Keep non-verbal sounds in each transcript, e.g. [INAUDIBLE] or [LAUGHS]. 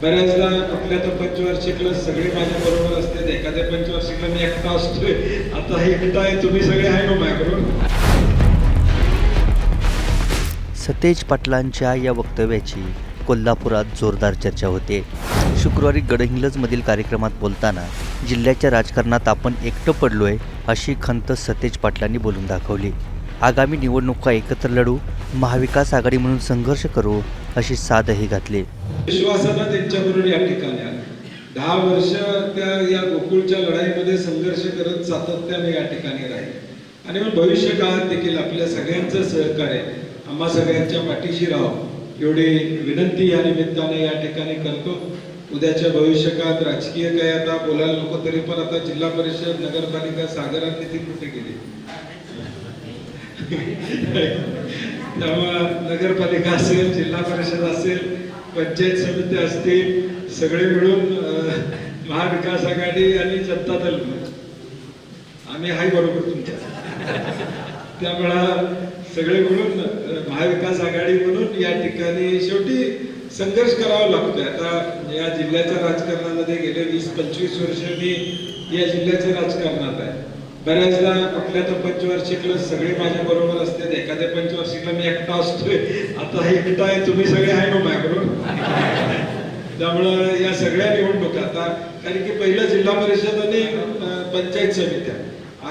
बऱ्याचदा आपल्या तर पंचवार्षिकला सगळे माझ्या बरोबर असते एखाद्या पंचवार्षिकला मी एकटा असतोय. आता एकटा आहे तुम्ही सगळे आहे ना माझ्याकडून? सतेज पाटलांच्या या वक्तव्याची कोल्हापुरात जोरदार चर्चा होते. शुक्रवारी गडहिंग्लजमधील कार्यक्रमात बोलताना जिल्ह्याच्या राजकारणात आपण एकटं पडलोय अशी खंत सतेज पाटलांनी बोलून दाखवली. आगामी निवडणुका एकत्र लढू महाविकास आघाडी म्हणून संघर्ष करू अशी साधही घातली. विश्वासानं त्यांच्याबरोबर या ठिकाणी आले. दहा वर्ष त्या या गोकुळच्या लढाईमध्ये संघर्ष करत सातत्याने या ठिकाणी राहील. आणि मग भविष्य काळात देखील आपल्या सगळ्यांचं सहकार्य आम्हा सगळ्यांच्या पाठीशी राहावं एवढी विनंती या निमित्ताने या ठिकाणी करतो. उद्याच्या भविष्य काळात राजकीय काय आता बोलायला नको तरी पण आता जिल्हा परिषद नगरपालिका सागरात निधी कुठे गेली? [LAUGHS] त्यामुळं नगरपालिका असेल जिल्हा परिषद असेल पंचायत समिती असतील सगळे मिळून महाविकास आघाडी आणि जनता दल. आम्ही हाय बरोबर तुमच्या. त्यामुळं सगळे मिळून महाविकास आघाडी म्हणून या ठिकाणी शेवटी संघर्ष करावा लागतोय. आता या जिल्ह्याच्या राजकारणामध्ये गेले वीस पंचवीस वर्ष मी या जिल्ह्याच्या राजकारणात आहे. बऱ्याचदा कुठल्या तर पंचवार्षिकला सगळे माझ्या बरोबर असते एखाद्या पंचवार्षिकला मी एकटा असतोय. आता हे एकटा आहे तुम्ही सगळे आहे ना माझ्याबरोबर त्यामुळं या सगळ्या निवडणुका आता कारण की पहिलं जिल्हा परिषद आणि पंचायत समित्या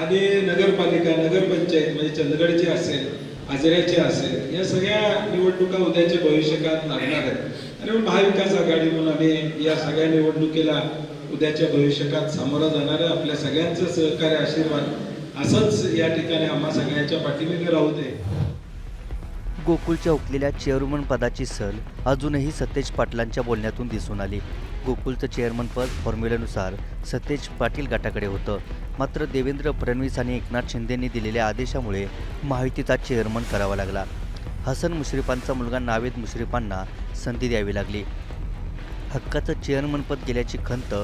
आणि नगरपालिका नगरपंचायत म्हणजे चंदगडची असेल आजऱ्याची असेल या सगळ्या निवडणुका उद्याच्या भविष्यकाळात लागणार आहेत. आणि मग महाविकास आघाडी म्हणून आम्ही या सगळ्या निवडणुकीला उद्याच्या भविष्यकाळात सामोरं जाणार आपल्या सगळ्यांचं सहकार्य आशीर्वाद असंच या ठिकाणी आम्हा सगळ्यांच्या पाठीमागे राहू दे. गोकुळच्या उकलेल्या चेअरमन पदाची सल अजूनही सतेज पाटलांच्या बोलण्यातून दिसून आली. गोकुळचं चेअरमन पद फॉर्म्युल्यानुसार सतेज पाटील गटाकडे होतं. मात्र देवेंद्र फडणवीस आणि एकनाथ शिंदेंनी दिलेल्या आदेशामुळे महायुतीचा चेअरमन करावा लागला. हसन मुश्रीफांचा मुलगा नावेद मुश्रीफांना संधी द्यावी लागली. हक्काचं चेअरमनपद गेल्याची खंत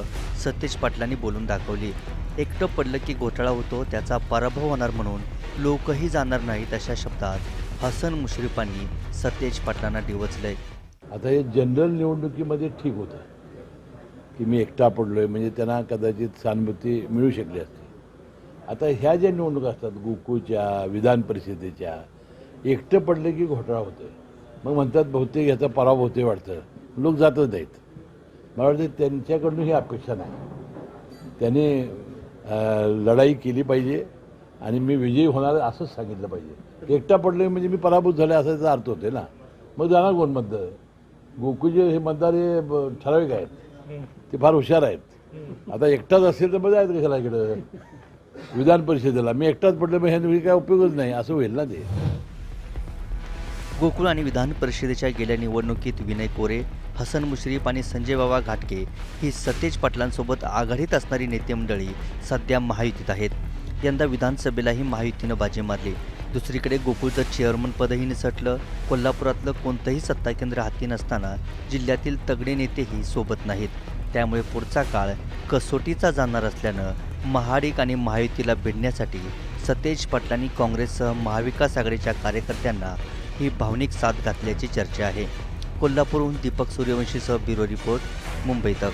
सतेज पाटलांनी बोलून दाखवली. एकटं पडलं की घोटाळा होतो त्याचा पराभव होणार म्हणून लोकही जाणार नाहीत अशा शब्दात हसन मुश्रीफांनी सतेज पाटलांना डिवचलंय. आता हे जनरल निवडणुकीमध्ये ठीक होतं. की मी एकटा पडलो आहे म्हणजे त्यांना कदाचित सहानुभूती मिळू शकली असती. आता ह्या ज्या निवडणुका असतात गोकुळच्या विधान परिषदेच्या एकटं पडलं की घोटाळा होतोय. मग म्हणतात बहुतेक ह्याचा पराभव होते वाटतं. लोक जातच नाहीत. मला वाटतं त्यांच्याकडून ही अपेक्षा नाही. त्यांनी लढाई केली पाहिजे. आणि मी विजयी होणार असंच सांगितलं पाहिजे. एकटा पडले म्हणजे मी पराभूत झाले असा त्याचा अर्थ होते ना. मग जाणार कोण मतदार? गोकुळचे हे मतदार हे ठराविक आहेत. ते फार हुशार आहेत. आता एकटाच असेल तर मग जायचं कशाला इकडं? विधान परिषदेला. मी एकटाच पडले मग ह्या काय उपयोगच नाही. असं होईल ना ते. गोकुळ आणि विधान परिषदेच्या गेल्या निवडणुकीत विनय कोरे हसन मुश्रीफ आणि संजय बाबा घाटके ही सतेज पाटलांसोबत आघाडीत असणारी नेते मंडळी सध्या महायुतीत आहेत. यंदा विधानसभेलाही महायुतीनं बाजी मारली. दुसरीकडे गोकुळचं चेअरमन पदही निसटलं. कोल्हापुरातलं कोणतंही सत्ता केंद्र हाती नसताना जिल्ह्यातील तगडे नेतेही सोबत नाहीत. त्यामुळे पुढचा काळ कसोटीचा जाणार असल्यानं महाडिक आणि महायुतीला भिडण्यासाठी सतेज पाटलांनी काँग्रेससह महाविकास आघाडीच्या कार्यकर्त्यांना ही भावनिक साथ घातल्याची चर्चा आहे. कोल्हापूरहून दीपक सूर्यवंशीसह ब्युरो रिपोर्ट मुंबई तक.